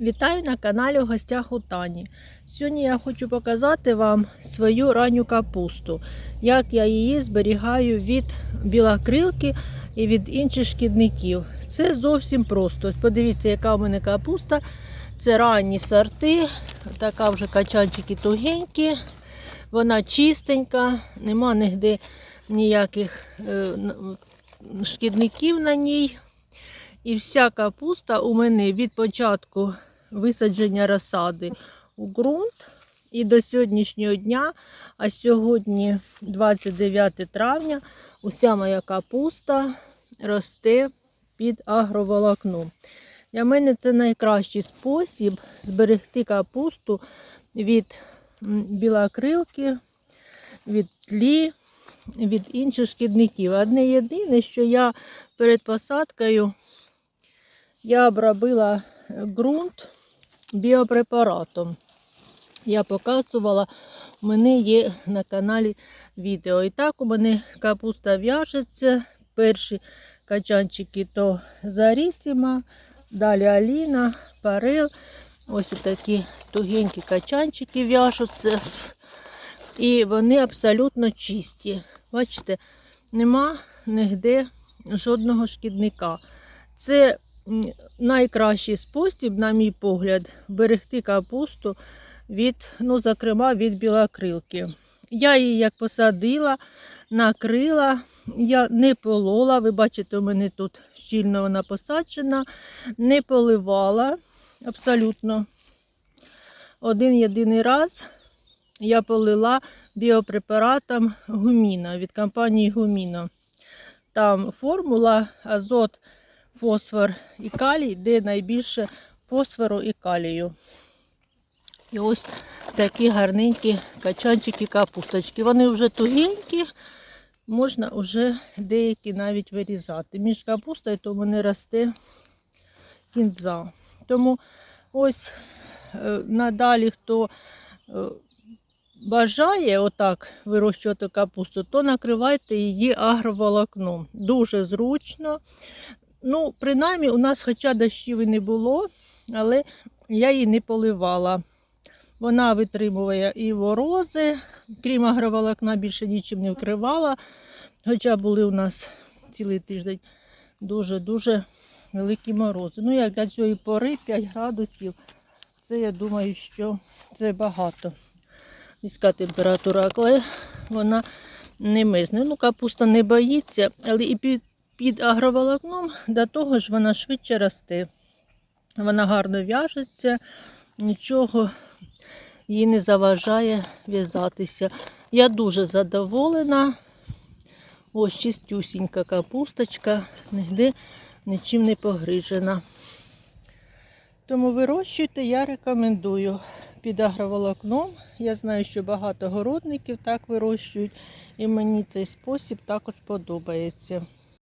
Вітаю на каналі в гостях у Тані. Сьогодні я хочу показати вам свою ранню капусту, як я її зберігаю від білокрилки і від інших шкідників. Це зовсім просто. Подивіться, яка у мене капуста. Це ранні сорти, така вже качанчики тугенькі, вона чистенька, нема нігде ніяких е, шкідників на ній. І вся капуста у мене від початку висадження розсади у ґрунт і до сьогоднішнього дня, а сьогодні 29 травня, уся моя капуста росте під агроволокном. Для мене це найкращий спосіб зберегти капусту від білокрилки, від тлі, від інших шкідників. Одне єдине, що я перед посадкою я обробила ґрунт біопрепаратом. Я показувала, у мене є на каналі відео. І так у мене капуста в'яжеться. Перші качанчики то Зарісіма, далі Аліна, Парел. Ось такі тугенькі качанчики в'яжуться. І вони абсолютно чисті. Бачите, нема нігде жодного шкідника. Це найкращий спосіб, на мій погляд, берегти капусту від, ну, зокрема, від білокрилки. Я її як посадила, накрила, я не полола. Ви бачите, у мене тут щільно вона посаджена, не поливала абсолютно. Один єдиний раз я полила біопрепаратом гуміна від компанії Гуміно. Там формула азот фосфор і калій, де найбільше фосфору і калію. І ось такі гарненькі качанчики капусточки. Вони вже тугенькі, можна вже деякі навіть вирізати. Між капустою то в мене росте кінза. Тому ось е, надалі, хто е, бажає отак вирощувати капусту, то накривайте її агроволокном. Дуже зручно. Ну, принаймні, у нас хоча дощів і не було, але я її не поливала. Вона витримує і морози, крім агроволокна, більше нічим не вкривала. Хоча були у нас цілий тиждень дуже-дуже великі морози. Ну, як для цієї пори 5 градусів, це я думаю, що це багато. Низька температура, але вона не мизне. Ну, капуста не боїться, але і під під агроволокном, до того ж вона швидше росте. Вона гарно в'яжеться, нічого їй не заважає в'язатися. Я дуже задоволена. Ось чистюсінька капусточка, ніде нічим не погрижена. Тому вирощуйте, я рекомендую під агроволокном. Я знаю, що багато городників так вирощують, і мені цей спосіб також подобається.